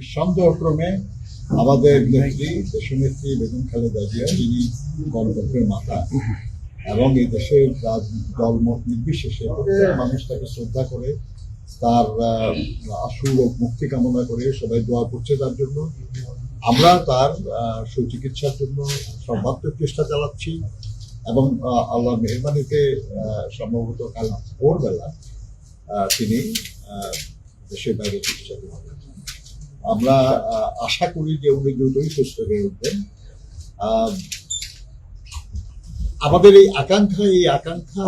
নিঃসন্দেহক্রমে আমাদের নেত্রী, দেশনেত্রী বেগম খালেদা জিয়া, যিনি গণতন্ত্রের মাতা, এবং এই দেশের দলমত নির্বিশেষে মানুষ তাকে শ্রদ্ধা করে, তার আশু রোগ মুক্তি কামনা করে সবাই দোয়া করছে তার জন্য। আমরা তার সুচিকিৎসার জন্য সর্বাত্মক চেষ্টা চালাচ্ছি এবং আল্লাহ মেহরবানিতে সম্ভবত কাল ভোরবেলা তিনি দেশের বাইরে চিকিৎসা হবেন। আমরা আশা করি যে উনি দ্রুতই সুস্থ হয়ে উঠবেন। আমাদের এই আকাঙ্ক্ষা এই আকাঙ্ক্ষা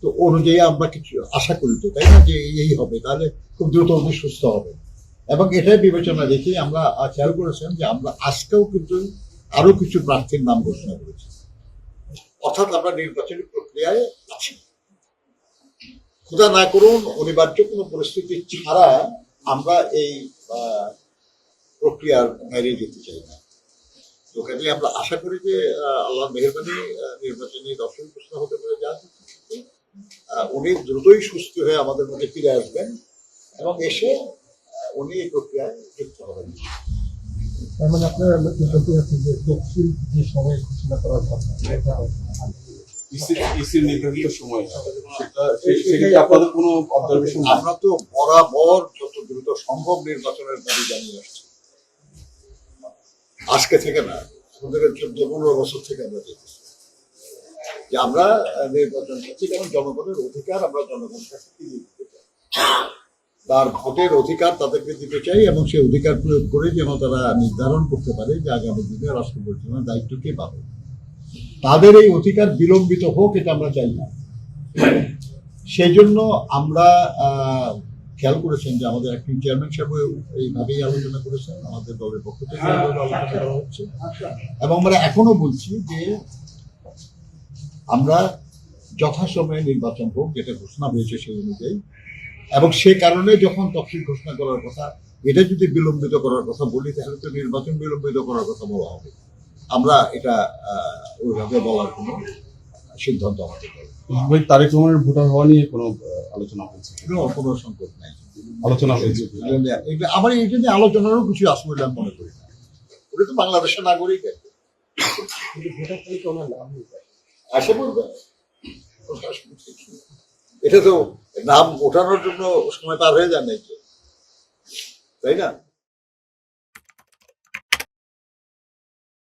তো অনুযায়ী আমরা কিছু আশা করি তো, তাই না? যে এই হবে, তাহলে খুব দ্রুত উনি সুস্থ হবে এবং এটাই বিবেচনা রেখে আমরা খেয়াল করেছেন যে আমরা আজকেও কিন্তু আরও কিছু প্রার্থীর নাম ঘোষণা করেছি। অর্থাৎ আমরা নির্বাচনী প্রক্রিয়ায় আছি। খোদা না করুন, অনিবার্য কোনো পরিস্থিতি ছাড়া আমরা এই আহ, প্রক্রিয়ার বাইরে যেতে চাই না। তো কাজে আমরা আশা করি যে আহ, আল্লাহর মেহরবানি নির্বাচনী দর্শন ঘোষণা হতে পারে যা উনি দ্রুতই সুস্থ হয়ে আমাদের মধ্যে ফিরে আসবেন এবং এসে উনি এই প্রক্রিয়ায় যুক্ত হবেন। তার মানে আপনার নির্বাচন আছে যে তফসিল যে সময় ঘোষণা করার কথা এটা ইসির ইসির নির্ধারিত সময় সেটা সেক্ষেত্রে আপনাদের কোনো অবজারভেশন আমরা তো বরাবর সম্ভব নির্বাচনের দাবি জানিয়ে আসছি। আজকে থেকে না, আমাদের চোদ্দ পনেরো বছর থেকে আমরা দেখতেছি। যে আমরা নির্বাচন করছি কারণ জনগণের অধিকার আমরা জনগণের কাছে ফিরিয়ে তার ভোটের অধিকার তাদেরকে দিতে চাই এবং সেই অধিকার প্রয়োগ করে যেন তারা নির্ধারণ করতে পারে যে আগামী দিনে রাষ্ট্র পরিচালনার দায়িত্ব কে পাবে। তাদের এই অধিকার বিলম্বিত হোক, এটা আমরা চাই না। সেই জন্য আমরা খেয়াল করেছেন যে আমাদের একটি চেয়ারম্যান সাহেব এইভাবেই আলোচনা করেছেন আমাদের দলের পক্ষ থেকে আলোচনা করা হচ্ছে। এবং আমরা এখনও বলছি যে আমরা যথাসময়ে নির্বাচন হোক যেটা ঘোষণা হয়েছে সেই অনুযায়ী। এবং সে কারণে যখন তফসিল ঘোষণা করার কথা এটা যদি বিলম্বিত করার কথা বলি তাহলে তো নির্বাচন বিলম্বিত করার কথা বলা হবে। আমরা এটা আহ, ওইভাবে বলার কোনো সিদ্ধান্ত আমাদের ভাই তারেক রহমানের ভোটার হওয়া নিয়ে কোনো আলোচনা হয়েছে? কোনো সংকট নাই। আলোচনা হয়েছে। এটা- আমার এই জন্য আলোচনারও কিছু আসবে বলে আমি মনে করি না। ওটা তো বাংলাদেশের নাগরিক ভোটার তালিকা ওনার নাম আসে বলবে। এটা তো নাম ওঠানোর জন্য সময় পার হয়ে যায় নাকি তাই না?